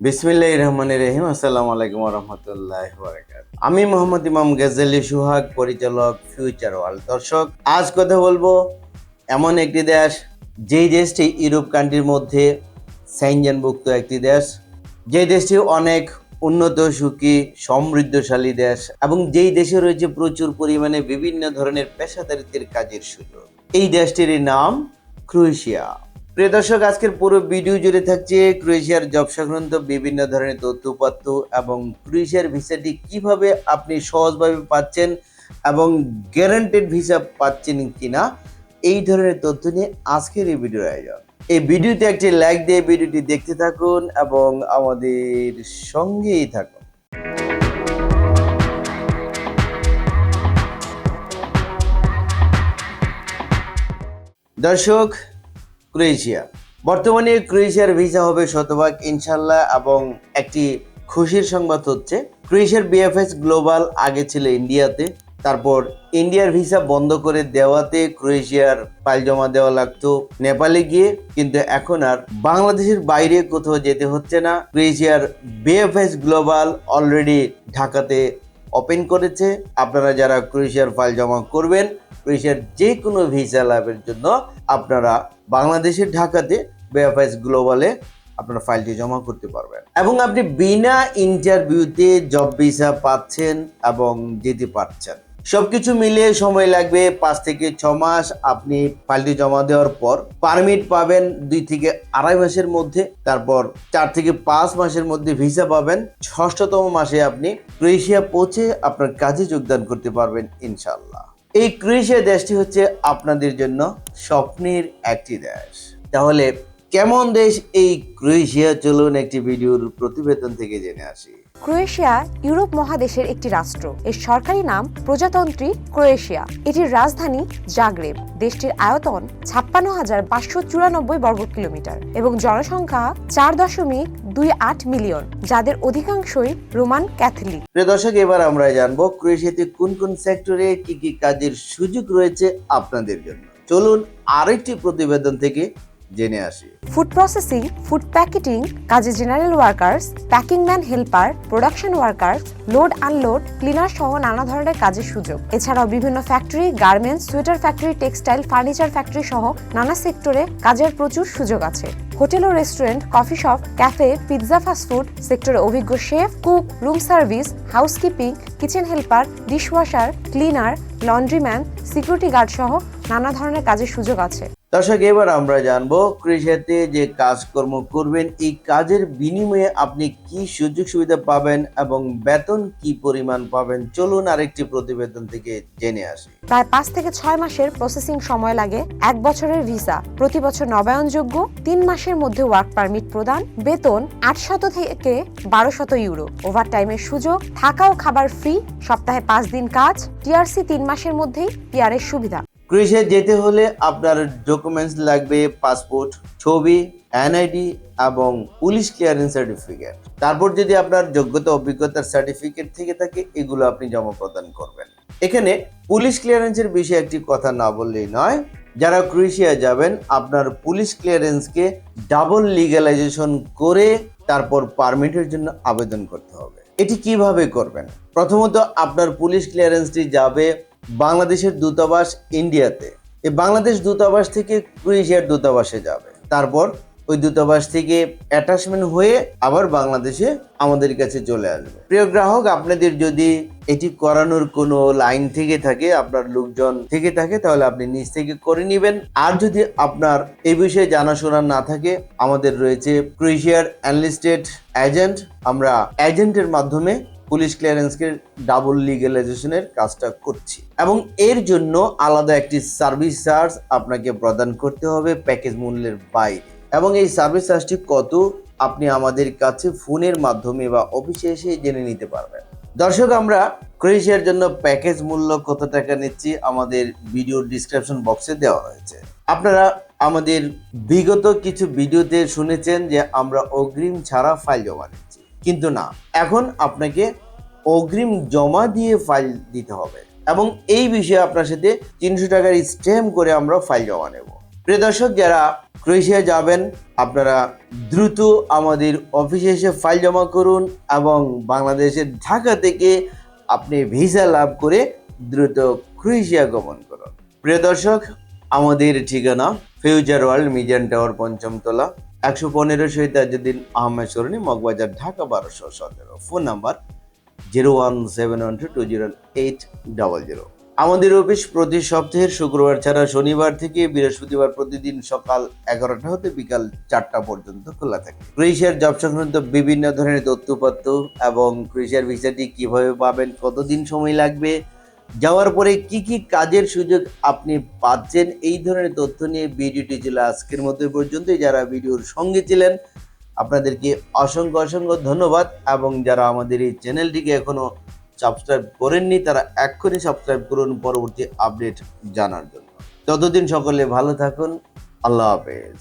বিসমিল্লাহ রহমান রহিম আসসালামু আলাইকুম রহমতুল্লাহ আমি মোহাম্মদ ইমাম গেজালি সুহাগ, পরিচালক, ফিউচার ওয়ার্ল্ড দর্শক। আজ কথা বলব এমন একটি দেশ, যেই দেশটি ইউরোপ কান্ট্রির মধ্যে সাইনজনভুক্ত একটি দেশ, যে দেশটি অনেক উন্নত, সুখী, সমৃদ্ধশালী দেশ এবং যেই দেশে রয়েছে প্রচুর পরিমাণে বিভিন্ন ধরনের পেশাদারিত্বের কাজের সুযোগ। এই দেশটির নাম ক্রোয়েশিয়া। প্রিয় দর্শক, আজকের পুরো ভিডিও জুড়ে থাকছে ক্রোয়েশিয়ার জব সংক্রান্ত বিভিন্ন ধরনের তথ্যপাত্য এবং ক্রোয়েশিয়ার ভিসাটি কীভাবে আপনি সহজভাবে পাচ্ছেন এবং গ্যারান্টেড ভিসা পাচ্ছেন কিনা, এই ধরনের তথ্য নিয়ে আজকের এই ভিডিওর আয়োজন। এই ভিডিওতে একটি লাইক দিয়ে ভিডিওটি দেখতে থাকুন এবং আমাদের সঙ্গেই থাকুন। দর্শক ক্রোয়েশিয়া। বর্তমানে ক্রোয়েশিয়ার ভিসা হবে শতভাগ ইনশাল্লাহ এবং একটি খুশির সংবাদ হচ্ছে, ক্রোয়েশিয়ার বিএফএস গ্লোবাল আগে ছিল ইন্ডিয়াতে, তারপর ইন্ডিয়ার ভিসা বন্ধ করে দেওয়াতে ক্রোয়েশিয়ার ফাইল জমা দেওয়া লাগতো নেপালে গিয়ে, কিন্তু এখন আর বাংলাদেশের বাইরে কোথাও যেতে হচ্ছে না। ক্রোয়েশিয়ার বিএফএস গ্লোবাল অলরেডি ঢাকাতে ওপেন করেছে। আপনারা যারা ক্রোয়েশিয়ার ফাইল জমা করবেন, ক্রোয়েশিয়ার যে কোনো ভিসা লাভের জন্য আপনারা বাংলাদেশের ঢাকাতে বেআফাইস গ্লোবালে আপনার ফাইলটি জমা করতে পারবেন। এবং আপনি বিনা ইন্টারভিউতে জব ভিসা পাচ্ছেন এবং যেতে পারছেন। সবকিছু মিলিয়ে সময় লাগবে পাঁচ থেকে ছ মাস। আপনি ফাইলটি জমা দেওয়ার পর পারমিট পাবেন দুই থেকে আড়াই মাসের মধ্যে। তারপর চার থেকে পাঁচ মাসের মধ্যে ভিসা পাবেন। ষষ্ঠতম মাসে আপনি ক্রোয়েশিয়া পৌঁছে আপনার কাজে যোগদান করতে পারবেন ইনশাল্লাহ এই ক্রোয়েশিয়া দেশটি হচ্ছে আপনাদের জন্য স্বপ্নের একটি দেশ। তাহলে কেমন দেশ এই ক্রোয়েশিয়া? চলুন একটি ভিডিওর প্রতিবেদন থেকে জেনে আসি। ক্রোয়েশিয়া ইউরোপ মহাদেশের একটি রাষ্ট্র। এর সরকারি নাম প্রজাতন্ত্রী ক্রোয়েশিয়া। এটির রাজধানী জাগ্রেব। দেশটির আয়তন ছাপ্পান্ন হাজার পাঁচশো চুরানব্বই বর্গ কিলোমিটার এবং জনসংখ্যা চার দশমিক দুই আট মিলিয়ন, যাদের অধিকাংশই রোমান ক্যাথলিক। প্রিয় দর্শক, এবার আমরা জানব ক্রোয়েশিয়াতে কোন কোন সেক্টরে কি কি কাজের সুযোগ রয়েছে আপনাদের জন্য। চলুন আরেকটি প্রতিবেদন থেকে জেনে আসি। ফুড প্রসেসিং ফুড প্যাকেটিং কাজে general workers packing man helper production workers load unload cleaner সহ নানা ধরনের কাজের সুযোগ। এছাড়াও বিভিন্ন factory garments sweater factory textile furniture factory সহ নানা সেক্টরে কাজের প্রচুর সুযোগ আছে। হোটেল ও restaurant coffee shop cafe pizza fast food সেক্টরে অভিজ্ঞ chef cook room service housekeeping kitchen helper dishwasher cleaner laundryman security guard সহ নানা ধরনের কাজের সুযোগ আছে। দর্শক, এবার আমরা জানব কৃষিতে যে কাজকর্ম করবেন, এই কাজের বিনিময়ে আপনি কি সুযোগ সুবিধা পাবেন এবং বেতন কি পরিমাণ পাবেন? চলুন আরেকটি প্রতিবেদন থেকে জেনে আসি। প্রায় পাঁচ থেকে ছয় মাসের প্রসেসিং সময় লাগে এক বছরের ভিসা। প্রতি বছর নবায়নযোগ্য তিন মাসের মধ্যে ওয়ার্ক পারমিট প্রদান। বেতন আটশত থেকে বারোশত ইউরো। ওভার ওভারটাইমের সুযোগ, থাকা ও খাবার ফ্রি, সপ্তাহে পাঁচ দিন কাজ, টিআরসি তিন মাসের মধ্যেই পিআরের সুবিধা। ক্রোয়েশিয়া যেতে হলে আপনার ডকুমেন্টস লাগবে পাসপোর্ট ছবি এনআইডি এবং পুলিশ ক্লিয়ারেন্স সার্টিফিকেট তারপর যদি আপনার যোগ্যতা, অভিজ্ঞতার সার্টিফিকেট থেকে থাকে, এগুলো আপনি জমা প্রদান করবেন। এখানে পুলিশ ক্লিয়ারেন্সের বিষয়ে একটি কথা না বললেই নয়, যারা ক্রোয়েশিয়া যাবেন, আপনার পুলিশ ক্লিয়ারেন্সকে ডাবল লিগ্যালাইজেশন করে তারপর পারমিটের জন্য আবেদন করতে হবে। এটি কীভাবে করবেন? প্রথমত আপনার পুলিশ ক্লিয়ারেন্সটি যাবে বাংলাদেশের দূতাবাস ইন্ডিয়াতে। এই বাংলাদেশ দূতাবাস থেকে ক্রোয়েশিয়ার দূতাবাসে যাবে। তারপর ওই দূতাবাস থেকে অ্যাটাচমেন্ট হয়ে আবার বাংলাদেশে আমাদের কাছে চলে আসবে। প্রিয় গ্রাহক, আপনাদের যদি এটি করানোর কোনো লাইন থেকে থাকে, আপনার লোকজন থেকে থাকে, তাহলে আপনি নিজ থেকে করে নেবেন। আর যদি আপনার এই বিষয়ে জানাশোনা না থাকে, আমাদের রয়েছে ক্রোয়েশিয়ার অ্যানলিস্টেড এজেন্ট আমরা এজেন্টের মাধ্যমে পুলিশ ক্লিয়ারেন্সকে ডাবল লিগ্যালাইজেশনের কাজটা করছি। এবং এর জন্য আলাদা একটি সার্ভিস চার্জ আপনাকে প্রদান করতে হবে প্যাকেজ মূল্যের বাইরে। এবং এই সার্ভিস চার্জটি কত আপনি আমাদের কাছে ফোনের মাধ্যমে বা অফিসে এসে জেনে নিতে পারবেন। দর্শক, আমরা ক্রোয়েশিয়ার জন্য প্যাকেজ মূল্য কত টাকা নিচ্ছি আমাদের ভিডিও ডিসক্রিপশন বক্সে দেওয়া হয়েছে। আপনারা আমাদের বিগত কিছু ভিডিওতে শুনেছেন যে আমরা অগ্রিম ছাড়া ফাইল জমা নিচ্ছি। কিন্তু না, এখন আপনাকে অগ্রিম জমা দিয়ে ফাইল দিতে হবে এবং এই বিষয়ে আপনার সাথে তিনশো টাকার স্ট্যাম্প করে আমরা ফাইল জমা নেব। প্রিয় দর্শক, যারা ক্রোয়েশিয়া যাবেন, আপনারা দ্রুত আমাদের অফিসে এসে ফাইল জমা করুন এবং বাংলাদেশের ঢাকা থেকে আপনি ভিসা লাভ করে দ্রুত ক্রোয়েশিয়া গমন করুন। প্রিয় দর্শক, আমাদের ঠিকানা ফিউচার ওয়ার্ল্ড মিজান টাওয়ার পঞ্চমতলা। একশো পনেরো শহীদ তাজুদ্দিন আহমেদ সরণি, মগবাজার, ঢাকা, বারোশো সতেরো। Phone number zero one seven one two two zero eight double zero. আমাদের অফিস প্রতি সপ্তাহের শুক্রবার ছাড়া শনিবার থেকে বৃহস্পতিবার প্রতিদিন সকাল এগারোটা হতে বিকাল চারটা পর্যন্ত খোলা থাকে। ক্রোয়েশিয়ার জব সংক্রান্ত বিভিন্ন ধরনের তথ্যপত্র এবং ক্রোয়েশিয়ার ভিসাটি কীভাবে পাবেন, কতদিন সময় লাগবে যাওয়ার পরে কি কি কাজের সুযোগ আপনি পাচ্ছেন? এই ধরনের তথ্য নিয়ে ভিডিওটি ছিল আজকের মতো এই পর্যন্তই। যারা ভিডিওর সঙ্গে ছিলেন, আপনাদেরকে অসংখ্য অসংখ্য ধন্যবাদ এবং যারা আমাদের এই চ্যানেলটিকে এখনও সাবস্ক্রাইব করেননি, তারা এক্ষুনি সাবস্ক্রাইব করুন পরবর্তী আপডেট জানার জন্য। ততদিন সকলে ভালো থাকুন। আল্লাহ হাফেজ।